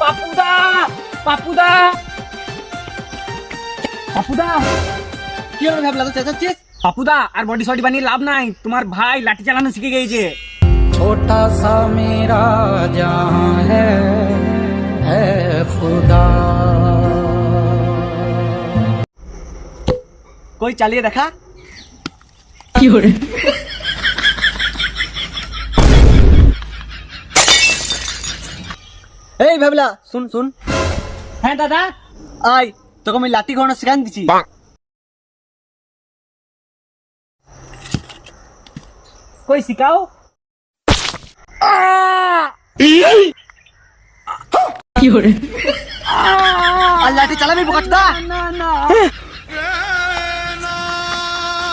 পাপুদা পাপুদা পাপুদা কি হলো ভাবলা তো চেঁচাচ্ছিস? পাপুদা আর বডি সডি বানিয়ে লাভ নাই। তোমার ভাই লাঠি চালানো শিখে গেছে ছোটা সা মেরা জাহান হ্যাঁ খুদা। কই চালিয়ে দেখা? কি হরে এই ভাবলা শুন শুন হ্যাঁ দাদা আই তোকে আমি লাঠি ঘোরানো শেখান দিছি কই শিখাও কি হরে আর লাঠি চালাবি বোকাচোদা না না